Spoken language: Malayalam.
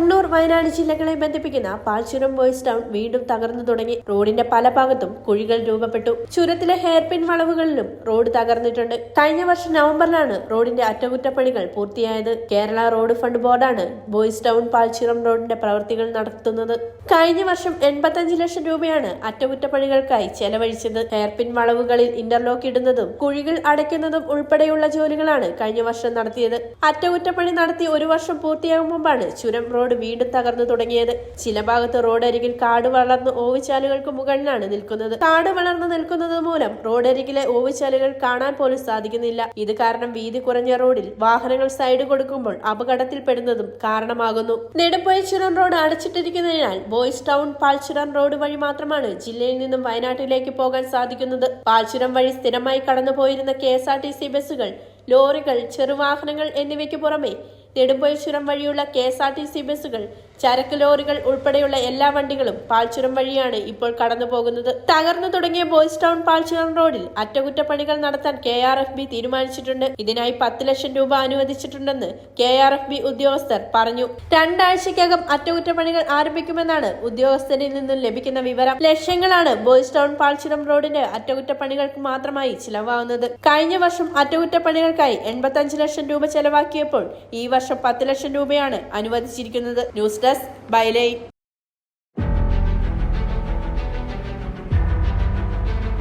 অন্য വയനാട് ജില്ലകളെ ബന്ധിപ്പിക്കുന്ന പാൽചുരം ബോയ്സ് ടൗൺ വീണ്ടും തകർന്നു തുടങ്ങി. റോഡിന്റെ പല ഭാഗത്തും കുഴികൾ രൂപപ്പെട്ടു. ചുരത്തിലെ ഹെയർപിൻ വളവുകളിലും റോഡ് തകർന്നിട്ടുണ്ട്. കഴിഞ്ഞ വർഷം നവംബറിലാണ് റോഡിന്റെ അറ്റകുറ്റപ്പണികൾ പൂർത്തിയായത്. കേരള റോഡ് ഫണ്ട് ബോർഡാണ് ബോയ്സ് ടൗൺ പാൽചുരം റോഡിന്റെ പ്രവൃത്തികൾ നടത്തുന്നത്. കഴിഞ്ഞ വർഷം എൺപത്തഞ്ച് ലക്ഷം രൂപയാണ് അറ്റകുറ്റപ്പണികൾക്കായി ചെലവഴിച്ചത്. ഹെയർപിൻ വളവുകളിൽ ഇന്റർലോക്ക് ഇടുന്നതും കുഴികൾ അടയ്ക്കുന്നതും ഉൾപ്പെടെയുള്ള ജോലികളാണ് കഴിഞ്ഞ വർഷം നടത്തിയത്. അറ്റകുറ്റപ്പണി നടത്തി ഒരു വർഷം പൂർത്തിയാകും മുമ്പാണ് ചുരം റോഡ് വീണ്ടും തകർന്നു തുടങ്ങിയത്. ചില ഭാഗത്ത് റോഡരികിൽ കാട് വളർന്ന് ഓവിച്ചാലുകൾക്ക് മുകളിലാണ് നിൽക്കുന്നത്. കാട് വളർന്നു നിൽക്കുന്നത് മൂലം റോഡരികിലെ ഓവിച്ചാലുകൾ കാണാൻ പോലും സാധിക്കുന്നില്ല. ഇത് കാരണം വീതി കുറഞ്ഞ റോഡിൽ വാഹനങ്ങൾ സൈഡ് കൊടുക്കുമ്പോൾ അപകടത്തിൽപ്പെടുന്നതും കാരണമാകുന്നു. നെടുമ്പുഴ ചുരം റോഡ് അടച്ചിട്ടിരിക്കുന്നതിനാൽ ബോയ്സ് ടൗൺ പാൽച്ചുരം റോഡ് വഴി മാത്രമാണ് ജില്ലയിൽ നിന്നും വയനാട്ടിലേക്ക് പോകാൻ സാധിക്കുന്നത്. പാൽച്ചുരം വഴി സ്ഥിരമായി കടന്നുപോയിരുന്ന K S R T C ബസ്സുകൾ ലോറികൾ ചെറുവാഹനങ്ങൾ എന്നിവയ്ക്ക് പുറമെ നെടുമ്പൊഴി വഴിയുള്ള K S R T C ബസ്സുകൾ ചരക്ക് ലോറികൾ ഉൾപ്പെടെയുള്ള എല്ലാ വണ്ടികളും പാൽച്ചുരം വഴിയാണ് ഇപ്പോൾ കടന്നു പോകുന്നത് തകർന്നു തുടങ്ങിയ ബോയ്സ് ടൗൺ പാൽച്ചുരം റോഡിൽ അറ്റകുറ്റപ്പണികൾ നടത്താൻ കെ ആർ എഫ് ബി തീരുമാനിച്ചിട്ടുണ്ട്. ഇതിനായി പത്ത് ലക്ഷം രൂപ അനുവദിച്ചിട്ടുണ്ടെന്ന് കെ ആർ എഫ് ബി ഉദ്യോഗസ്ഥർ പറഞ്ഞു. രണ്ടാഴ്ചയ്ക്കകം അറ്റകുറ്റപ്പണികൾ ആരംഭിക്കുമെന്നാണ് ഉദ്യോഗസ്ഥരിൽ നിന്നും ലഭിക്കുന്ന വിവരം. ലക്ഷങ്ങളാണ് ബോയ്സ് ടൗൺ പാൽച്ചുരം റോഡിന്റെ അറ്റകുറ്റപ്പണികൾക്ക് മാത്രമായി ചിലവാകുന്നത്. കഴിഞ്ഞ വർഷം അറ്റകുറ്റപ്പണികൾക്കായി എൺപത്തഞ്ച് ലക്ഷം രൂപ ചെലവാക്കിയപ്പോൾ ഈ വർഷം പത്ത് ലക്ഷം രൂപയാണ് അനുവദിച്ചിരിക്കുന്നത്. News desk byline